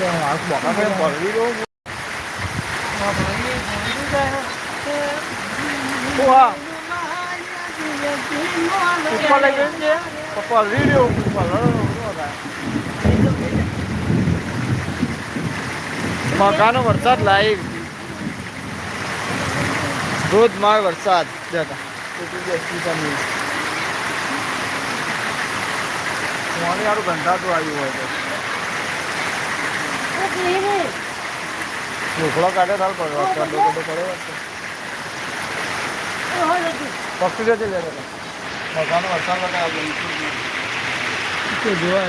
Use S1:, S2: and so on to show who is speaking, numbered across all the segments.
S1: હાથ બોકા મેં પડવી દો શું આ ઉપર લઈ ગઈ છે પપ્પા વીડિયો મકાનો વરસાદ લાઈવ ધોધમાર વરસાદ જતા પાણી સારું ગંધાતું આવ્યું હોય તો. ઢોકળો કાઢે તાર પડવા કાઢો કાઢો પડે પક્ષી જતી લે મકાનો વરસાદ માટે આવ્યો જોવા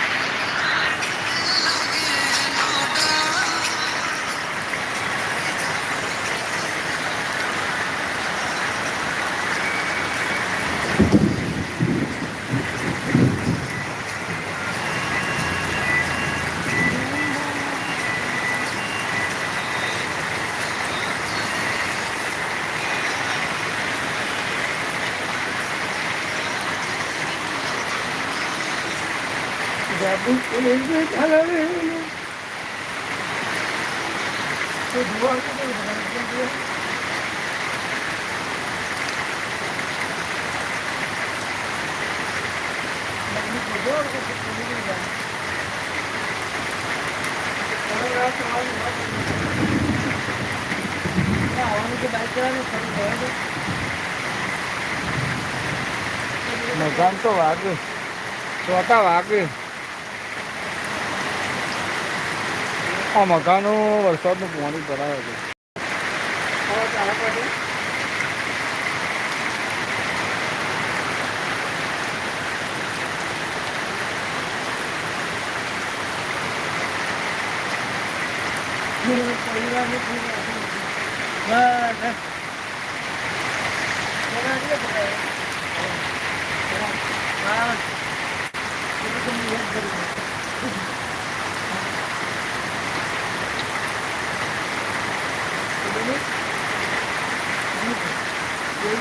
S1: મકાન તો વાગ્યું ચોથા વાગે. આ મકાનો વરસાદનું પાણી ભરાય છે.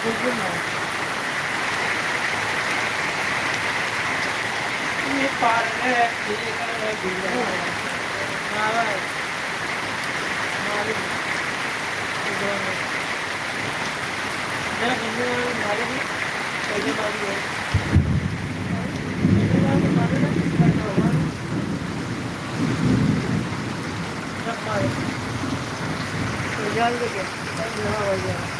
S1: video mo. Ini pare, ini kan ada video. Nawai. Mari. Jangan ini mari ni.
S2: Ini
S1: mari. Ini mari mari nak kita kawan. Nampai. Jalan lagi. Jalan lagi.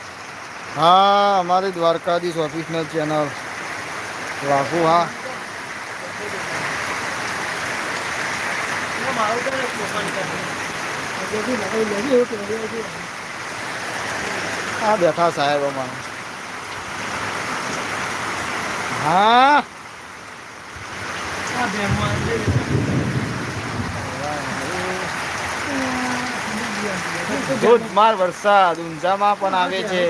S1: હા અમારી દ્વારકાધીશ ઓફિશનલ ચેનલ રાખુ હા. આ બેઠા સાહેબ અમારે. હા. ધોધમાર વરસાદ ઊંઝામાં પણ આવે છે.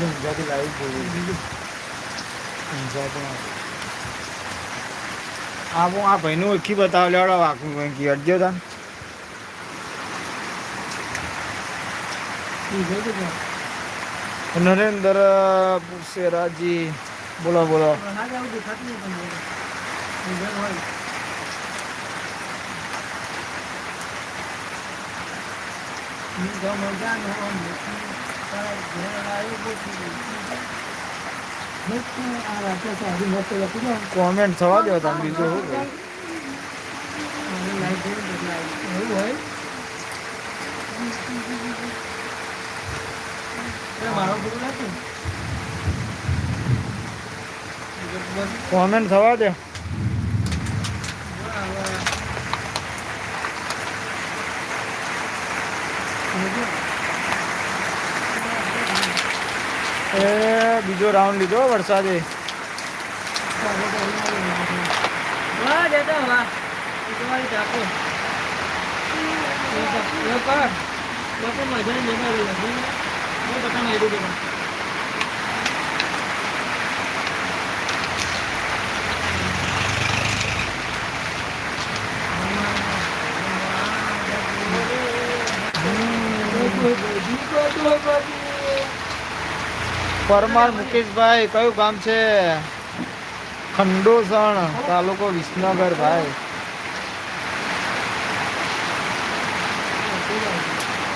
S1: ઊંઝાથી લાવી જોઈએ. ઊંઝા પણ આ આ ભાઈનું ઓળખી બતાવ લેવડો વાકું કંઈક અડજો તા નરેન્દ્ર પુરસેરાજી બોલો બોલો.
S3: કોમેન્ટ થવા દેવા તમે બીજું શું હોય કોમેન્ટ થવા દે એ બીજો રાઉન્ડ લીધો વરસાદે. પરમાર મુકેશભાઈ કયું ગામ છે? ખંડોસણ તાલુકો વિસનગર ભાઈ.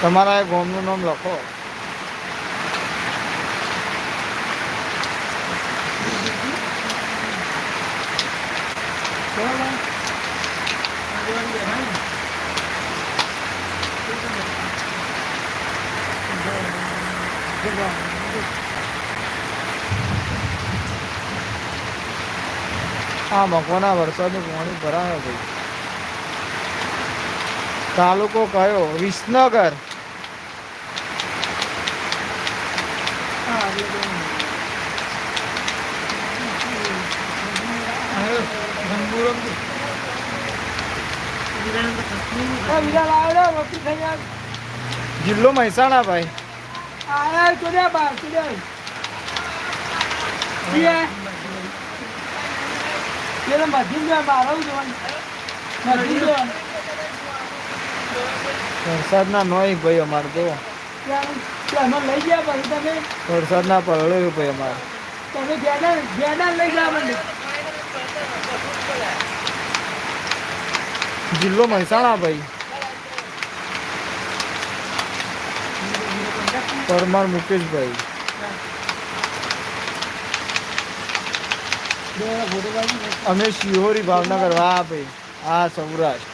S3: તમારા ગામનું નામ લખો. આ મકવાના વરસાદનું પાણી ભરાયો ભાઈ તાલુકો કયો? વિસનગર. જિલ્લો મહેસાણા ભાઈ. વરસાદના નોય ભાઈ અમારે તો.
S1: લઈ ગયા પછી તમે?
S3: વરસાદના પલળે ભાઈ અમારે.
S1: તમે લઈ ગયા મને.
S3: જિલ્લો મહેસાણા ભાઈ પરમાર મુકેશભાઈ. અમે શિહોરી ભાવનગર. વાહ ભાઈ હા સૌરાષ્ટ્ર.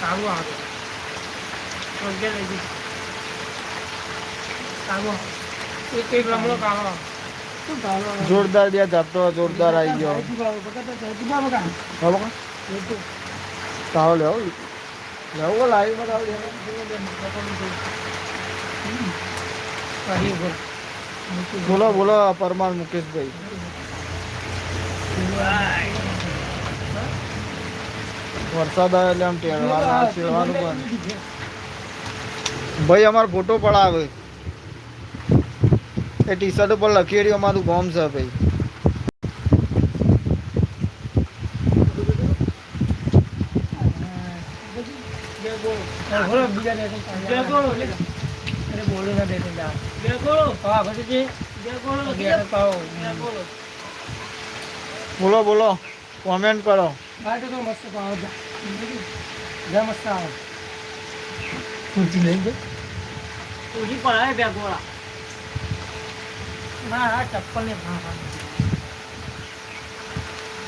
S1: સારું આવે સારું. એક રમણો કાવો
S3: જોરદાર બે જાપતો જોરદાર આવી ગયો. કાવો લેવો લેવો લાઈવમાં બોલો બોલો, પરમાર મુકેશભાઈ. વરસાદ આવે એટલે આમ શેળવાનું પણ. ભાઈ, અમારો ફોટો પડાવે. એ ટી શર્ટ ઉપર લખી રહ્યું અમારું ગોમ છે ભાઈ. બોલો બોલો કોમેન્ટ કરો.
S1: ચપ્પલ ને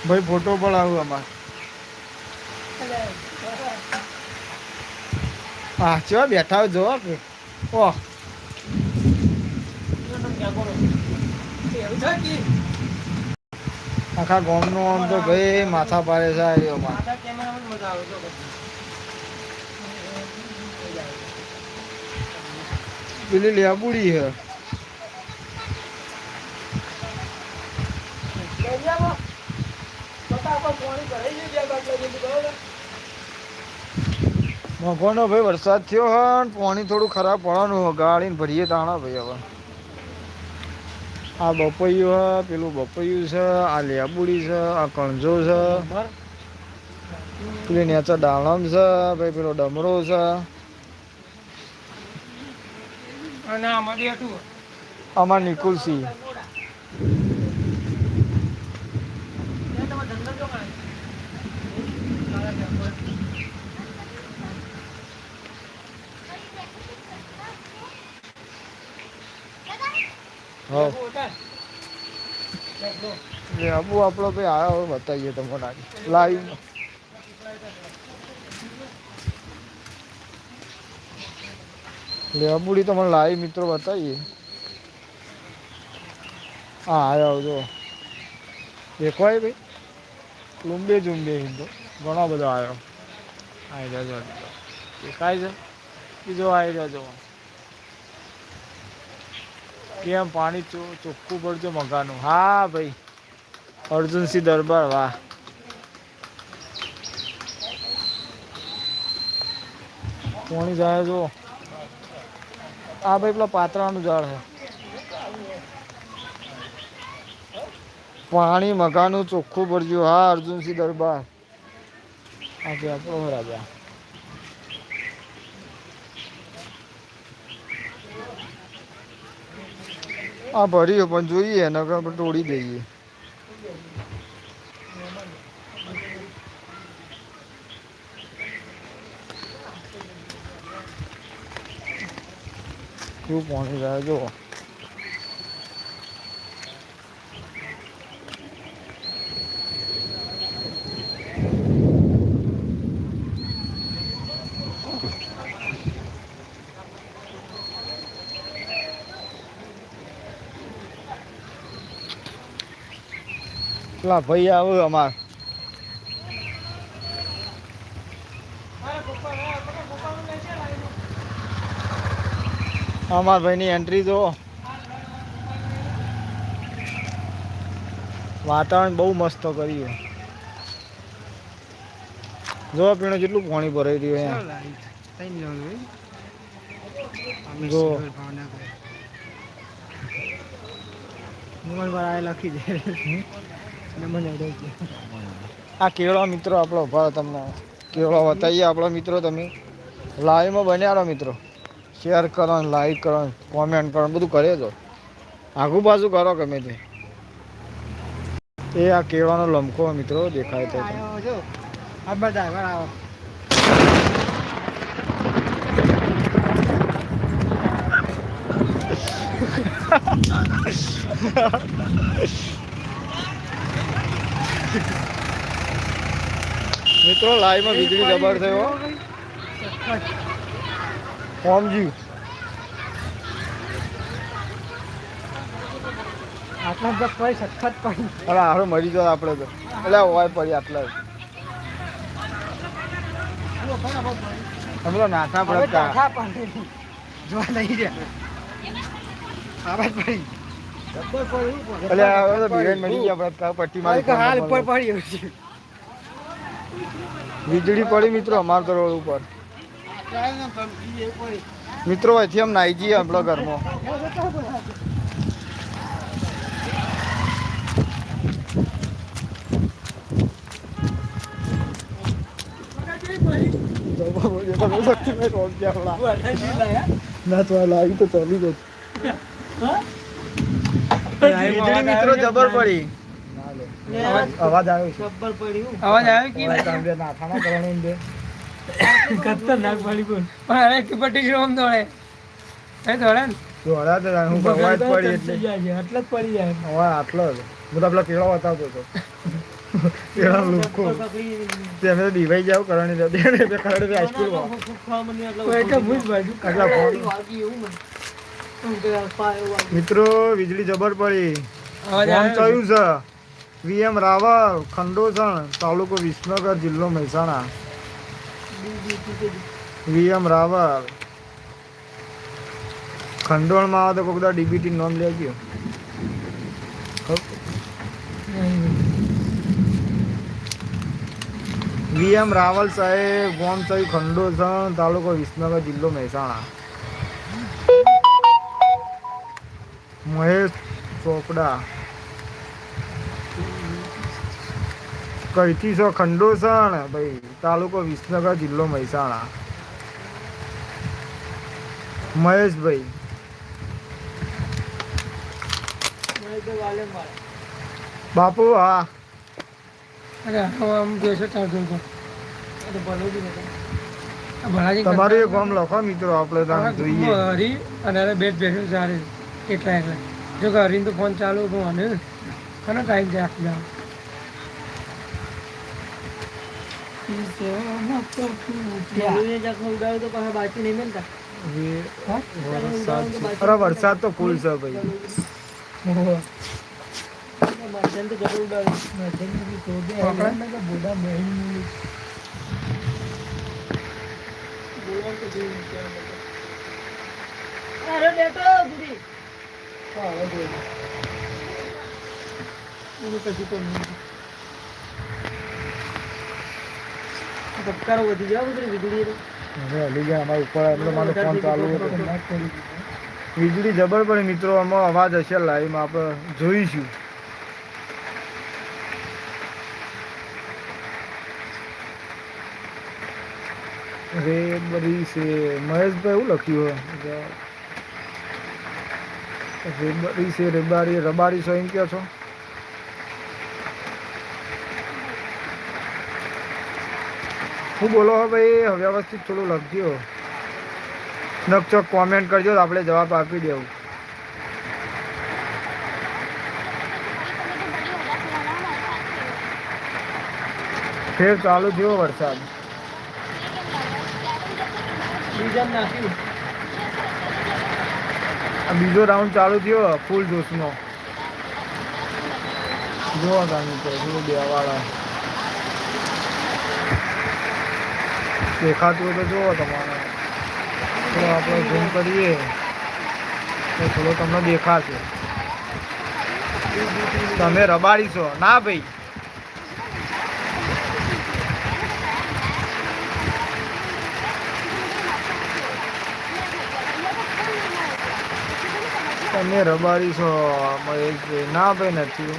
S3: ભાઈ ફોટો પડાવું અમાર હા ચો બેઠા જો કે. ઓહ. આખા ગામનું આમ તો ભાઈ માથા પાડે છે આ રહ્યો અમારે. પેલી લેબુડી છે. મગવાનો ભાઈ વરસાદ થયો હોય પાણી થોડું ખરાબ પડવાનું ગાળીને ભરીએ તાણા ભાઈ હવે. આ બપૈયું છે પેલું બપૈયું છે આ લેબુડી છે આ કણજો છે. પેલી નેચા દાણમ છે ભાઈ પેલો ડમરો છે. અમાર નિકુલસિંહ. હા. આબુ આપણો ભાઈ આવ્યો બતાવીએ તમને લાઈવ લેબુડી તમને લાઈવ મિત્રો બતાવીએ. હા આવ્યો જો દેખવાય ભાઈ? લુંબે જુંબે હિન્દુ. ઘણો બધો આવ્યો આવી જાજો દેખાય છે? બીજો આવી જાજો. કેમ પાણી ચોખ્ખું પડજો મકાનું હા, ભાઈ. અર્જુનસિંહ દરબાર, વાહ. પાણી જાય જો. આ ભાઈ પેલા પાત્રાનું ઝાડ છે. પાણી મકાનું ચોખ્ખું ભરજ્યું હા, અર્જુનસિંહ દરબાર. આ કે આપણો રાજા આ ભર્યું પણ જોઈએ એને આપણે તોડી દઈએ. કેવું પાણી રહ્યા જો પેલા ભાઈ આવે અમાર. અમાર ભાઈની એન્ટ્રી જો. વાતાવરણ બહુ મસ્ત કર્યું. જો પીણું કેટલું પાણી ભરાઈ રહ્યું અહીંયા. જો.
S1: લખી દે.
S3: આ કેળો મિત્રો આપણો ભાવ તમને કેળો બતાવીએ. આપણો મિત્રો તમે લાઈવમાં બન્યા રહો મિત્રો. શેર કરો ને લાઈક કરો ને કોમેન્ટ કરો બધું કરે તો. આગુ બાજુ કરો ગમે તે. એ આ કેળાનો લમકો મિત્રો દેખાય તો તમને.
S1: આ બધા બરાબર
S3: મિત્રો લાઈવમાં વીજળી જબર થયો. ઓમજી
S1: આટલા જ કોઈ સખત પડી
S3: અરે હારો મરી જાય આપણે તો. એટલે હોય પડી આટલા. તો નાથા પડતા
S1: જોવા નહીં રહ્યા. આવાજ પડી.
S3: એટલે હવે તો બિરેન મળી ગયા આપણે પટ્ટી
S1: મારી હાલ ઉપર પડી. છે.
S3: વીજળી પડી મિત્રો અમાર તો રોડ ઉપર. મિત્રો અહીંથી આમ નાઈ જઈએ આપણા ઘરમાં. ના તો આ લાવી તો ચાલી જ મિત્રો જબર પડી. અવાજ આવ્યો
S1: જબર પડ્યું
S2: અવાજ આવ્યો કે
S3: બે નાથાના કરવાનો એમ
S1: ખતરનાક પડી
S2: પણ અરે શું આમ દોડે? એ દોડે ને?
S3: જો તો હું ભગવાન પડી એટલે.
S1: આટલો જ પડી જાય.
S3: અવાજ આટલો જ. હું તો પેલા કેળો બતાવતો હતો. કેળા લોકો. તે અમે તો દિવાઈ જાવ કરવાની બે બે
S1: કોઈ તો બાજુ.
S3: આટલા ફોન. મિત્રો વીજળી જબર પડી. ફોન થયું છે? વીએમ રાવલ ખંડોસણ તાલુકો વિસનગર જિલ્લો મહેસાણા. વીએમ રાવલ. ખંડોળમાં આવે તો કોઈ ડીબીટી નોંધ ગયો વીએમ રાવલ સાહેબ ગોમ સાહેબ ખંડોસણ તાલુકો વિસનગર જિલ્લો મહેસાણા. મહેશ ચોપડા. કઈથી છો? ખંડોસણ. ભાઈ તાલુકો વિસનગર જિલ્લો મહેસાણા. મહેશભાઈ બાપુ હા. તમારું એક ફોર્મ લખો મિત્રો આપણે જોઈએ.
S2: હરી અને બે બેસું સારી એટલા એટલા. જો કે હરીને તો ફોન ચાલુ હતો અને કનો ટાઈમ છે આખી જાવ
S3: વરસાદ તો ફૂલ છે ભાઈ.
S2: ઓહો.
S1: વીજળી
S3: જબર પડે મિત્રો, આમાં અવાજ હશે લાઈવમાં આપણે જોઈશું. રેબરી છે. મહેશભાઈ એવું લખ્યું હોય. રેબરી છે રેબારી રબારી છો એમ કહો છો? શું બોલો હો ભાઈ વ્યવસ્થિત થોડું લખજો. નકચોક કોમેન્ટ કરજો આપણે જવાબ આપી દેવું. ફેર ચાલુ થયો વરસાદ.
S1: બીજા નાખ્યું.
S3: બીજો રાઉન્ડ ચાલુ થયો ફૂલ જોશનો. જુઓ તમે તો બેવાળા દેખાતું હોય તો જુઓ તમારે. તો આપણે ઝૂમ કરીએ, તો થોડો તમને દેખાશે. તમે રબાડી છો. ના ભાઈ. તમે રબારી છો. મહેશભાઈ ના ભાઈ નથી.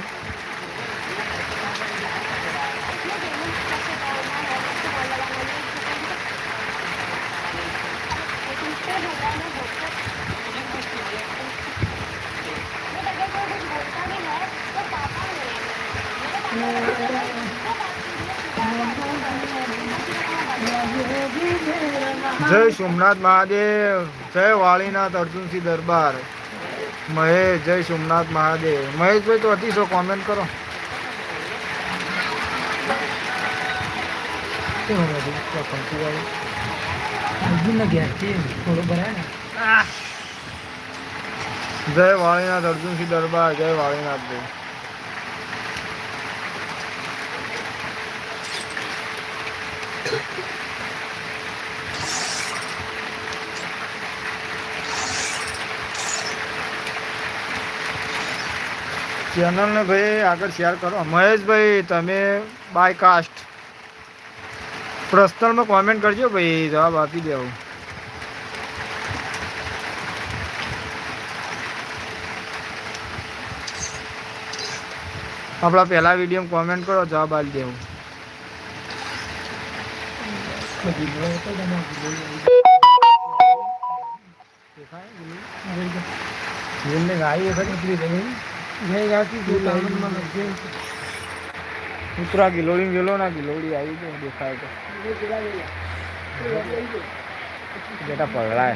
S3: જય સોમનાથ મહાદેવ. જય વાળીનાથ અર્જુનસિંહ દરબાર. મહેશ, જય સોમનાથ મહાદેવ. મહેશભાઈ તો હતી છો કોમેન્ટ કરો. જય વાળીનાથ, અર્જુનસિંહ દરબાર, જય વાળીનાથ ભાઈ ચેનલને ભાઈ આગળ શેર કરો. મહેશભાઈ તમે બાય કાસ્ટ પર્સનલમાં કોમેન્ટ કરજો ભાઈ જવાબ આપી દેવું આપણા પહેલા વીડિયો કોમેન્ટ કરો જવાબ આપી દેવું ગાય વખત નીકળી ઉતરી તમે
S2: જય ગાતી જો લાઈનમાં લખજે.
S3: ઉતરા ગિલોડી ગેલો ના ગિલોડી આવી તો દેખાય તો. બેટા પગલાય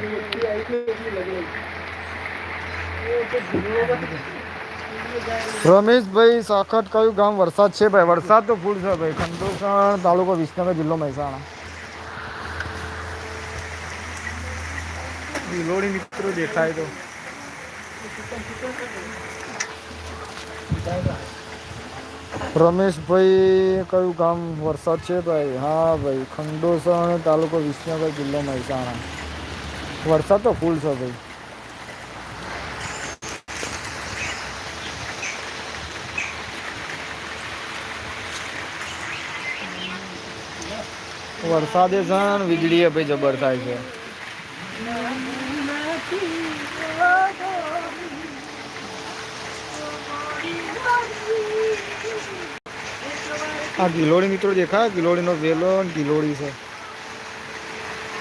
S3: રમેશભાઈ સાખટ કયું ગામ વરસાદ છે ભાઈ? વરસાદ તો ફૂલ છે ભાઈ. ખંડોસણ તાલુકો વિસનગર જિલ્લો મહેસાણા. ગિલોડી મિત્રો દેખાય તો. રમેશભાઈ, કયું ગામ વરસાદ છે ભાઈ? હા ભાઈ ખંડોસણ તાલુકો વિસનગર જિલ્લો મહેસાણા. વરસાદ તો ફૂલ છે ભાઈ. વરસાદે છે ને વીજળી ભાઈ જબર થાય છે. આ ગિલોડી મિત્રો દેખાય? ગિલોડીનો વેલો ગિલોડી છે.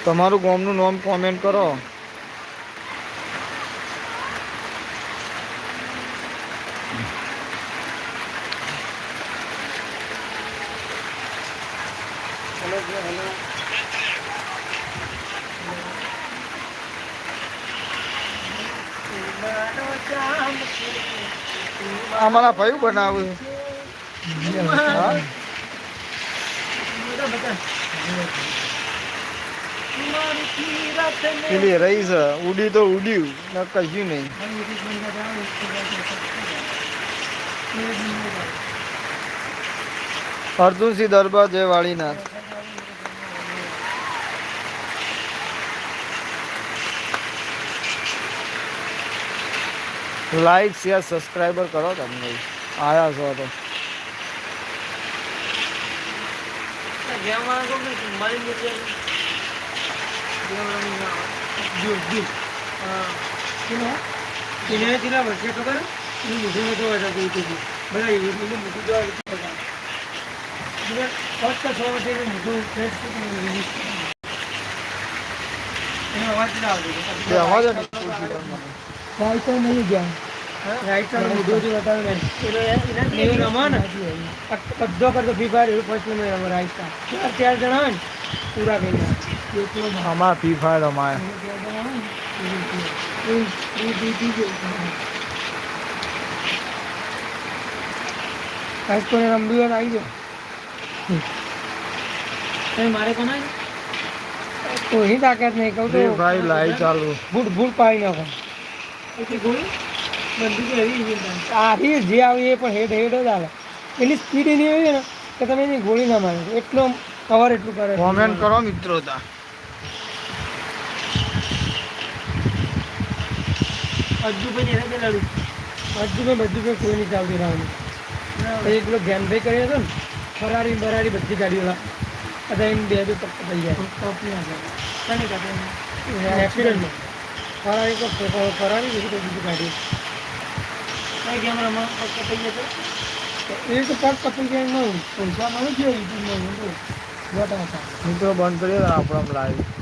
S3: તમારું ગામનું નામ કોમેન્ટ કરો. અમારા મારા ભાઈ બનાવ્યું પેલી રહી ઉડી તો ઉડ્યું ન કશું નહીં. અર્જુનસિંહ દરબાર જય વાળીનાથ. લાઈક શેર સબસ્ક્રાઈબર કરો તમને. આયા છો તો.
S2: કેટલા વર્ષે ખબર એ મોટું મોટું હતા કોઈ કોઈ બધા એવું એટલું મોટું જોવા ફક્ત છ વર્ષે એને મોટું ફ્રેશ એનો અવાજ ના આવતો
S3: અવાજ
S2: નહીં ગયા રાઈટ સાઈડ મોટું હતું બતાવે ને. એવું રમો ને. બધો કરતો ફ્રી ફાયર એવું ફર્સ્ટ નંબર રમો રાઈટ ચાર ચાર જણા ને પૂરા કરી એટલો
S3: આમાં ફ્રી ફાયર રમાય.
S2: કોને રમવું હોય આવી ગયો મારે કોને કોઈ તાકાત નહીં કહું
S3: ફ્રી
S2: તો
S3: ભાઈ લાઈ ચાલુ.
S2: ભૂટ ભૂટ પાડી નાખો. આથી જે આવે એ પણ હેડ હેડ જ આવે. એની સ્પીડ એની હોય ને કે તમે એની ગોળી ના મારો. એટલો કવર એટલું કરે
S3: કોમેન્ટ કરો મિત્રો તા.
S2: અજ્જુભાઈ એને હજુ મેં બધું કોઈ નહીં ચાલતી રહેવાનું. એક પેલો કર્યો હતો ને ફરારી બરારી બધી ગાડીઓ બધા એને બે બે પક્કા થઈ જાય ફરારી તો ફરારી બીજી કોઈ બીજી ગાડી. એ તો પગ કપાઈ ગયા નહીં પૈસા મળે છે યુટ્યુબમાં
S3: મિત્રો બંધ કરીએ આપણો લાઈવ